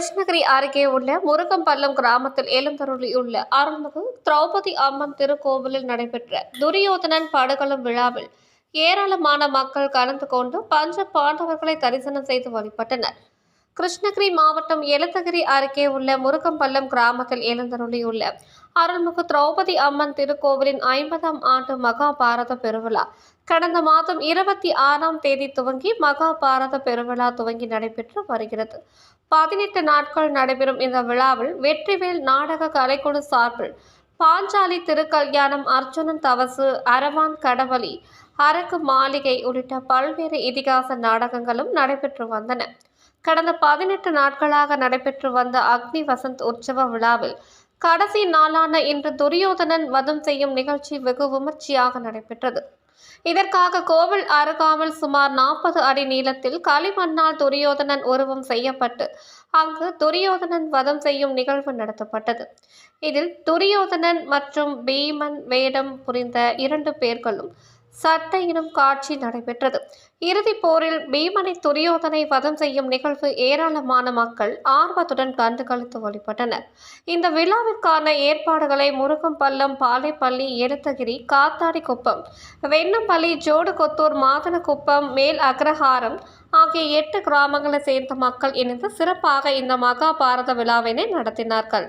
கிருஷ்ணகிரி அருகே உள்ள முருகம்பள்ளம் கிராமத்தில் எழுந்தருளியுள்ள அருள்மிகு திரௌபதி அம்மன் திருக்கோவிலில் நடைபெற்ற துரியோதனன் படுகளம் விழாவில் ஏராளமான மக்கள் கலந்து கொண்டு பஞ்ச பாண்டவர்களை தரிசனம் செய்து வழிபட்டனர். கிருஷ்ணகிரி மாவட்டம் எழுத்தகிரி அருகே உள்ள முருகம்பள்ளம் கிராமத்தில் எழுந்தருளியுள்ள அருள்மிகு திரௌபதி அம்மன் திருக்கோவிலின் ஐம்பதாம் ஆண்டு மகாபாரத பெருவிழா. கடந்த மாதம் இருபத்தி ஆறாம் தேதி துவங்கி மகாபாரத பெருவிழா துவங்கி நடைபெற்று வருகிறது. பதினெட்டு நாட்கள் நடைபெறும் இந்த விழாவில் வெற்றிவேல் நாடக கலைக்குழு சார்பில் பாஞ்சாலி திருக்கல்யாணம் அர்ஜுனன் தவசு அரவான் கடவலி அரக்கு மாளிகை உள்ளிட்ட பல்வேறு இதிகாச நாடகங்களும் நடைபெற்று வந்தன. கடந்த பதினெட்டு நாட்களாக நடைபெற்று வந்த அக்னி வசந்த் உற்சவ விழாவில் கடைசி நாளான இன்று துரியோதனன் வதம் செய்யும் நிகழ்ச்சி வெகு விமர்சையாக நடைபெற்றது. இதற்காக கோவில் அருகாமல் சுமார் நாற்பது அடி நீளத்தில் களிமண்ணால் துரியோதனன் உருவம் செய்யப்பட்டு அங்கு துரியோதனன் வதம் செய்யும் நிகழ்வு நடத்தப்பட்டது. இதில் துரியோதனன் மற்றும் பீமன் வேடம் புரிந்த இரண்டு பேர்களும் சட்டையிடும் காட்சி நடைபெற்றது. இறுதிப் போரில் பீமனை துரியோதனை வதம் செய்யும் நிகழ்வு ஏராளமான மக்கள் ஆர்வத்துடன் கண்டுகளித்து வழிபட்டனர் இந்த விழாவிற்கான ஏற்பாடுகளை முருகம்பள்ளம் பாலைப்பள்ளி எழுத்தகிரி காத்தாடிக்குப்பம் வெண்ணம்பள்ளி ஜோடுகொத்தூர் மாதனக்குப்பம் மேல் அக்ரஹாரம் ஆகிய எட்டு கிராமங்களை சேர்ந்த மக்கள் இணைந்து சிறப்பாக இந்த மகாபாரத விழாவினை நடத்தினார்கள்.